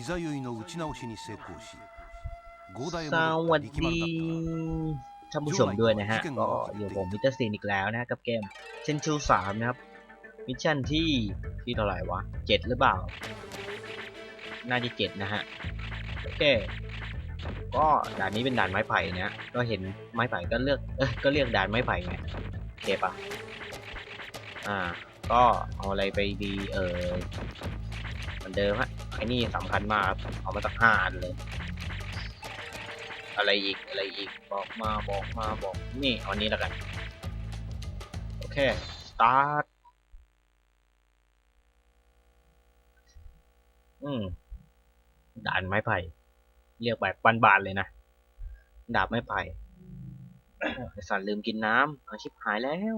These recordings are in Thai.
いざ酔いの打ち直しに成功しゴーダへ ส 戻 วั っ ส た力 ดี 丸だったが ท่านผู้ชมด้วยนะฮะ ก็อยู่ผมมิสเตอร์ซีนอีกแล้วนะกับเกมเชนชูสามนะครับ มิชชั่นที่ที่เท่าไหร่วะเจ็ดหรือเปล่า น่าจะเจ็ดนะฮะ โอเค ก็ด่านนี้เป็นด่านไม้ไผ่นะก็เห็นไม้ไผ่ก็เลือก เอ้ยก็เรียกด่านไม้ไผ่ไงโอเคปะอ่า ก็เอาอะไรไปดีเออเหมือนเดิมฮะไ อ้นี่สำคัญมากครับเอามาสักห้าอันเลย อะไรอีกอะไรอีกบอกมาบอกมาบอกนี่เอานนี้แล้วกัน โอเค สตาร์ทอืมด่านไม้ไผ่เรียกแบบบานๆเลยนะดาบไม้ไผ่ไอสัตว์ลืมกินน้ำอาชิบหายแล้ว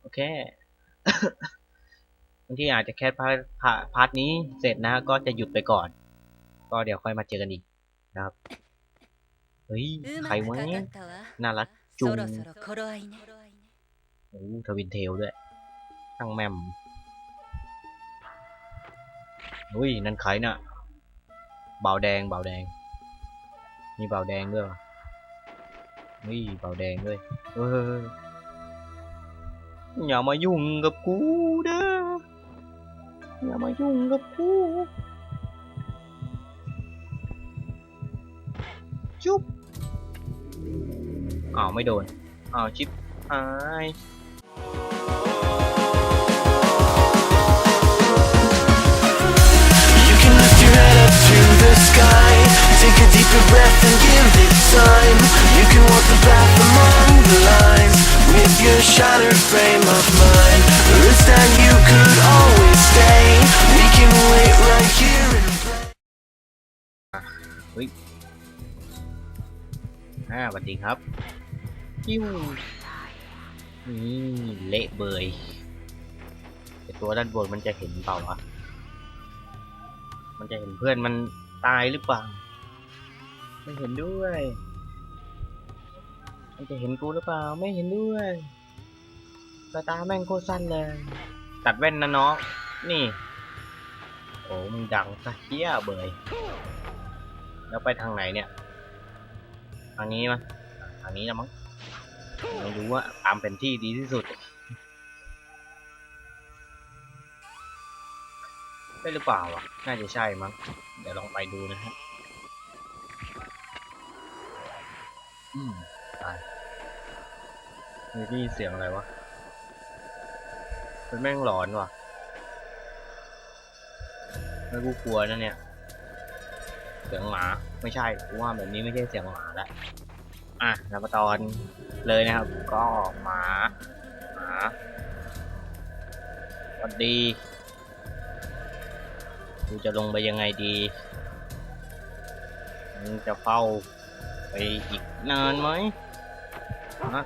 โอเคางที่อาจจะแค่พาร์ทนี้เสร็จนะก็จะหยุดไปก่อน ก็เดี๋ยวค่อยมาเจอกันอีกนะครับเฮ้ยใครวะเนี่ยน่ารักจุงโอ้ทวินเทลด้วยทั้งแมมอุ้ยนั่นใครน่ะเบาแดงเบาแดง มีเบาแดงด้วยนี่เบาแดงด้วยเฮ้ยอย่ามายุ่งกับกูเด้อ อย่ามายุ่งกับกูจุ๊บอ้าวไม่โดนอ้าวชิปหาย You can lift your head up to the sky Take a deeper breath and give it time You can walk the path among the lines With your shattered frame of mind Or instead you could always stay We can wait right here and play อ่าสวัสดีครับกิ้วนี่เละเบยแต่ตัวด้านบนมันจะเห็นเปล่าวะ มันจะเห็นเพื่อนมันตายหรือเปล่า ไม่เห็นด้วย มันจะเห็นกูหรือเปล่า ไม่เห็นด้วยสายตาแม่งโคตรสั้นเลย ตัดแว่นนะน้อง นี่ โอ้มึงดังซะเฮี้ยเบยแล้วไปทางไหนเนี่ย ทางนี้มั้ยทางนี้นะมั้งไม่รู้ว่าตามเป็นที่ดีที่สุด ได้หรือเปล่าอะน่าจะใช่มั้ง เดี๋ยวลองไปดูนะฮะ อืมตายเฮ้ยได้ยินเสียงอะไรวะ เป็นแม่งหลอนว่ะ ไม่กูกลัวนะเนี่ย เสียงหมาไม่ใช่กูว่าแบบนี้ไม่ใช่เสียงหมาแล้วอะแล้วมาตอนเลยนะครับ ก็หมาหมาสวัสดีกูจะลงไปยังไงดีมึงจะเฝ้าไปอีกนานไหมฮะ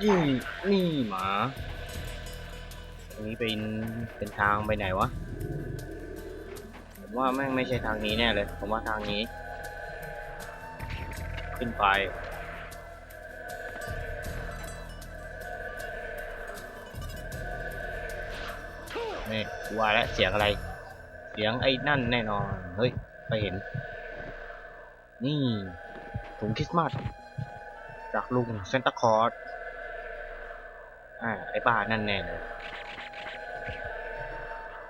นี่นี่หมาตรงนี้เป็นเป็นทางไปไหนวะ ว่าแม่งไม่ใช่ทางนี้แน่เลย ผมว่าทางนี้ ขึ้นไป นี่ว่าแล้วเสียงอะไร เสียงไอ้นั่นแน่นอน เฮ้ย ไปเห็น นี่ถุงคริสต์มาสจากลุงเซนตาคอร์สอ่า ไอ้บ้านั่นแน่เลย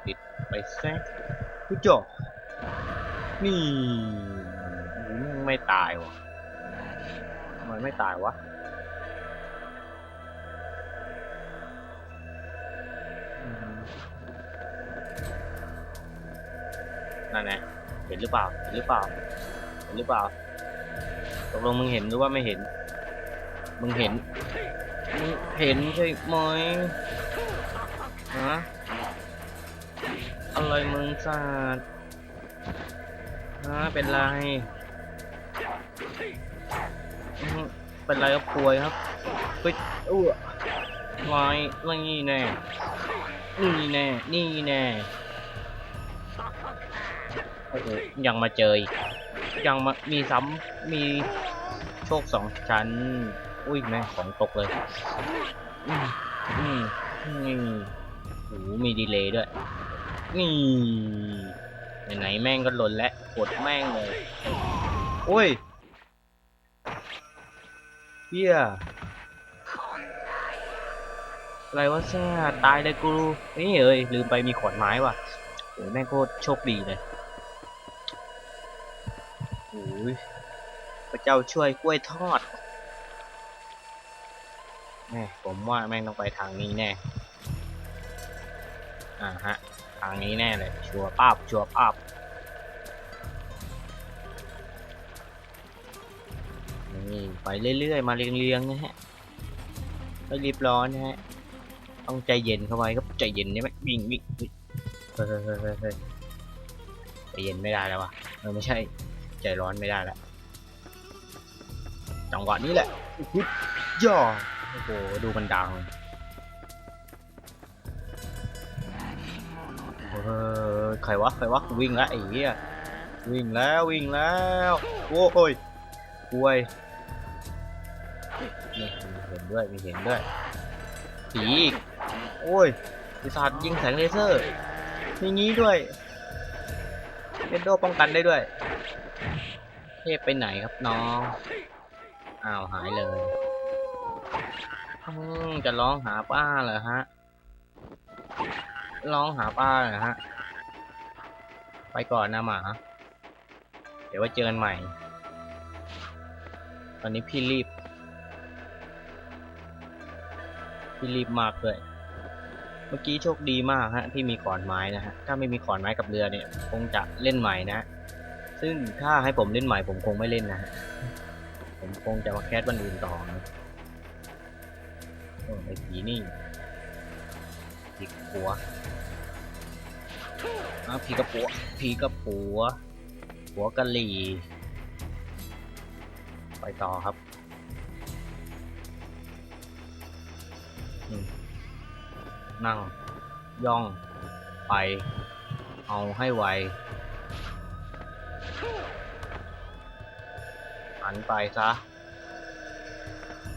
ปิดไปแซก ผู้จบนี่ม่งไม่ตายวะทำไมไม่ตายวะนั่นไงเห็นหรือเปล่า เห็นหรือเปล่า เห็นหรือเปล่า ตกลงมึงเห็นหรือว่าไม่เห็น มึงเห็น มึงเห็นใช่ไหมฮะ อะไรมึงสาดฮะเป็นไร เป็นไรครับป่วยครับเฮ้ยอ้วไว้นี่แน่ นี่แน่ นี่แน่ โอ้โห ยังมาเจออีก ยังมา มีซ้ำ มีโชคสองชั้น อุ้ยแม่ของตกเลย อืมอืมนี่โอ้โหมีดีเลย์ด้วย นี่ไหนๆแม่งก็หล่นแล้วกดแม่งเลย โอ้ยเฮียอะไรวะแซ่ตายเลยกูนี่เอ้ยลืมไปมีขอนไม้ว่ะโอ้ยแม่งโคตรโชคดีเลยโอ้ยพระเจ้าช่วยกล้วยทอดแม่ผมว่าแม่งต้องไปทางนี้แน่อ่าฮะ ทางนี้แน่เลย ชัวร์ป้าบชัวร์ป้าบนี่ไปเรื่อยๆ มาเรียงๆนะฮะไม่รีบร้อนนะฮะ ต้องใจเย็นเข้าไว้ครับใจเย็นนี่ไหมวิ่งวิ่งวิ่งเฮ้ยเฮ้ยเฮ้ยเฮ้ยเยใจเย็นไม่ได้แล้ววะเออไม่ใช่ใจร้อนไม่ได้แล้วจังหวะนี้แหละอุ๊ยย่อโอ้โหดูมันดัง ออใครวะใครวะวิ่งแล้วไอ้เหี้ยวิ่งแล้ววิ่งแล้วโอ้ยกล้วยนี่มีเห็นด้วยมีเห็นด้วยผีโอ้ยปีศาจยิงแสงเลเซอร์มีงี้ด้วยเอนโดป้องกันได้ด้วย เทพไปไหนครับน้องอ้าวหายเลยจะร้องหาป้าเหรอฮะ ร้องหาป้าเหรอฮะ ไปก่อนนะหมา เดี๋ยวไว้เจอกันใหม่ ตอนนี้พี่รีบ พี่รีบมากเลย เมื่อกี้โชคดีมากฮะ ที่มีขอนไม้นะฮะ ถ้าไม่มีขอนไม้กับเรือเนี่ย คงจะเล่นใหม่นะ ซึ่งถ้าให้ผมเล่นใหม่ผมคงไม่เล่นนะฮะ ผมคงจะมาแคสวันอื่นต่อนะโอ้ไอ้ผีนี่ ผีกระปัวอาผีกระปัวผีกระปัว หัวกะหรี่ไปต่อครับนั่ง ย่อง ไป เอาให้ไวหันไปซะ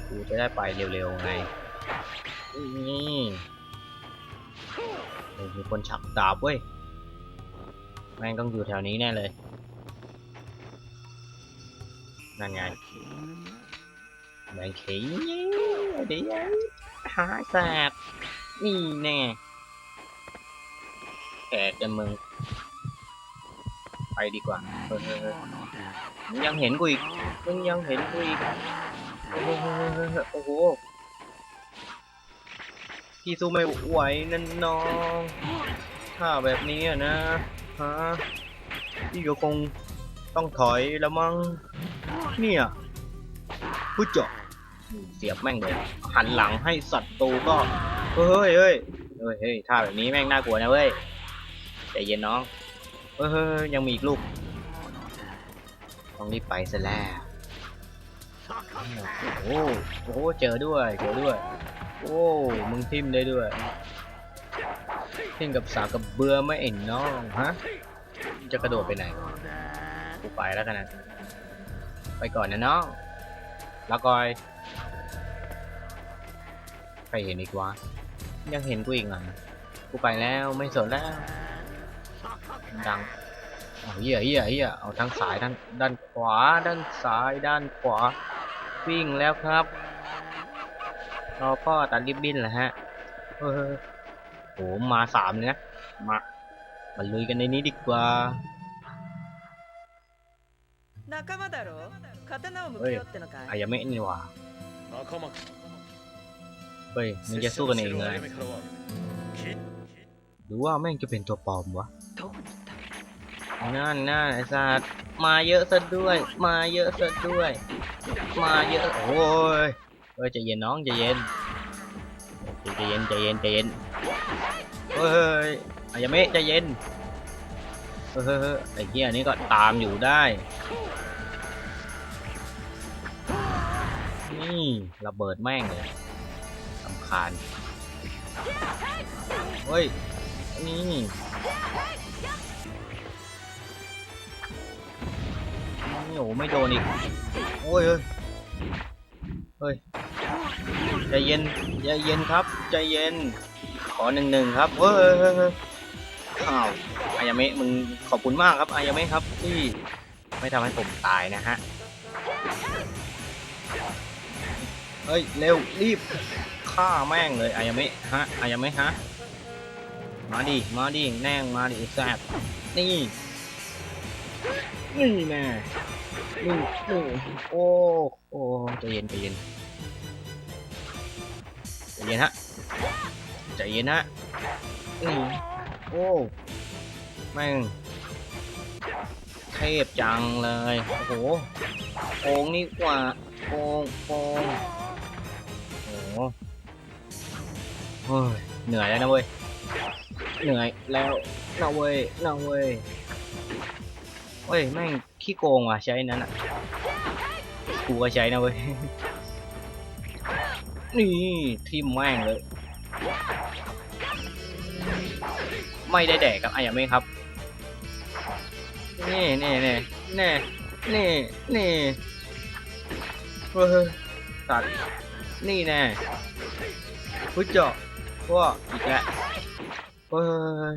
กูจะได้ไปเร็วๆไงนี่ มีคนฉักดาบเว้ย แม่งต้องอยู่แถวนี้แน่เลย นั่นไงแมงขีเดี๋ยวหาแสบนี่แน่แขกกันมึง ไปดีกว่าเฮ้ยยังเห็นกูอีกมึงยังเห็นกูอีกโอ้โหโอ้โห พี่สู้ไม่ไหวนั่นน้องถ้าแบบนี้อะนะฮะพี่ก็คงต้องถอยแล้วมั้งเนี่ยผู้เจาะเสียบแม่งเลยหันหลังให้ศัตรูก็เฮ้ยเฮ้ยเฮ้ยเฮ้ยท่าแบบนี้แม่งน่ากลัวนะเว้ยใจเย็นน้องเฮ้ยยังมีอีกลูกต้องรีบไปซะแล้วโอ้โหเจอด้วยเจอด้วย โอ้มึงทิมได้ด้วยทิมกับสาวกับเบื่อไม่เอ็นน้องฮะ จะกระโดดไปไหนกูไปแล้วกันนะ ไปก่อนนะน้องแล้วกอยใครเห็นอีกวะ ยังเห็นกูอีกอะกูไปแล้วไม่สนแล้ว ดังเอาเหี้ยเหี้ยเหี้ยเอาทางสายด้านด้านขวา ด้านซ้ายด้านขวา วิ่งแล้วครับ รอพ่อตัดริบบิ้นเหรอฮะโอ้โหมาสามเลยนะมามาลุยกันในนี้ดีกว่าเฮ้ยอายังไม่นี่ว่ะเฮ้ยมันจะสู้กันเองเลยหรือว่าแม่งจะเป็นตัวปลอมวะนั่นน่าไอ้ซาตมาเยอะซะด้วย มาเยอะซะด้วย มาเยอะโอ้ย เฮ้ยใจเย็นน้องใจเย็นใจเย็นใจเย็นใจเย็นเฮ้ยอายาเมะใจเย็นเฮ้ยไอ้เหี้ยนี่ก็ตามอยู่ได้นี่ระเบิดแม่งเลยสำคาญเฮ้ยนี่นี่โอ้ไม่โดนอีกโอ้ยเฮ้ยเฮ้ย ใจเย็นใจเย็นครับ ใจเย็น ขอหนึ่งหนึ่งครับเฮ้ยอ้าวไอ้ายาเมะมึงขอบคุณมากครับอายาเมะครับที่ไม่ทำให้ผมตายนะฮะเฮ้ยเร็วรีบฆ่าแม่งเลยอายาเมะฮะอายาเมะฮะมาดิมาดิแน่งมาดิแซบนี่นี่แน่นี่นี่โอ้โอ้ใจเย็นใจเย็น เย็นฮะใจเย็นฮะนี่โอ้แม่งเทพจังเลย โอ้โหโกงนี่กว่าโกงโกงโอ้โหเฮ้ยเหนื่อยแล้วนะเว้ย เหนื่อยแล้วนะเว้ยนะเว้ยเฮ้ย แม่งขี้โกงว่ะใช้นั้นอะ กูก็ใช้นะเว้ย นี่ทิมแม่งเลย ไม่ได้แดกครับไอายาเมะครับ นี่นี่นี่นี่นี่นี่เฮ้ยตัดนี่แน่พุจเจาะพวกอีกแล้วเฮ้ย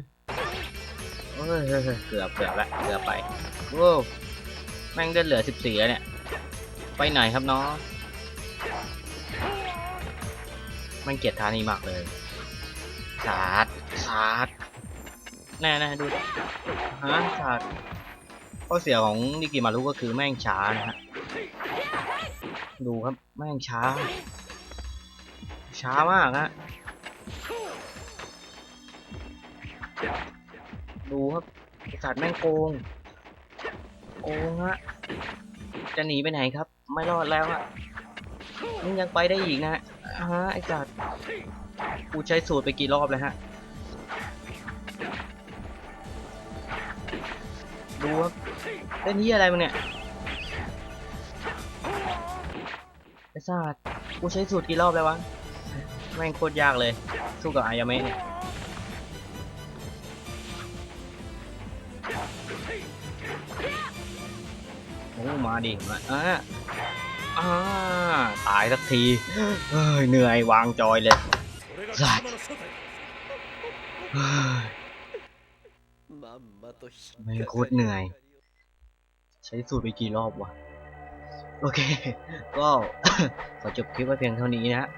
เฮ้ยเกือบเกือบละเกือบไปโว้แม่งได้เหลือสิบสี่แล้วเนี่ย ไปไหนครับน้อง มันเกลียดทานี้มากเลยสาดสาดแน่ๆดูดิฮะสาดข้อเสียของนิกิมารุก็คือแม่งช้านะฮะดูครับแม่งช้า ช้ามากฮะดูครับสัตว์แม่งโกงโกงฮะจะหนีไปไหนครับ ไม่รอดแล้วอะมึงยังไปได้อีกนะฮะ ฮะไอ้สัตว์กูใช้สูตรไปกี่รอบแล้วฮะ ดูครับเล่นที่อะไรมึงเนี่ย ไอ้สัตว์กูใช้สูตรกี่รอบแล้ววะ แม่งโคตรยากเลย สู้กับอายาเมะเนี่ยโอ้มาดิมาอ่า อาตายสักทีเฮ้ยเหนื่อยวางจอยเลยสัตว์ไม่โคตรเหนื่อย ใช้สูตรไปกี่รอบวะ โอเค ก็ขอจบคลิปไว้เพียงเท่านี้นะ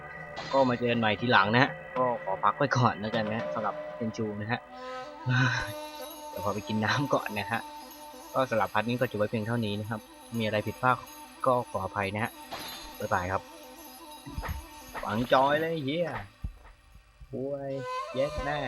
ก็มาเจอกันใหม่ทีหลังนะก็ขอพักไว้ก่อนแล้วกันนะสำหรับเซนจูนะฮะเดี๋ยวขอไปกินน้ำก่อนนะฮะก็สำหรับพัทนี้ก็จบไว้เพียงเท่านี้นะครับ มีอะไรผิดพลาด ก็ขออภัยนะฮะบ๊ายบายครับฝังจอยเลยเฮียป่วยเย็ดแน่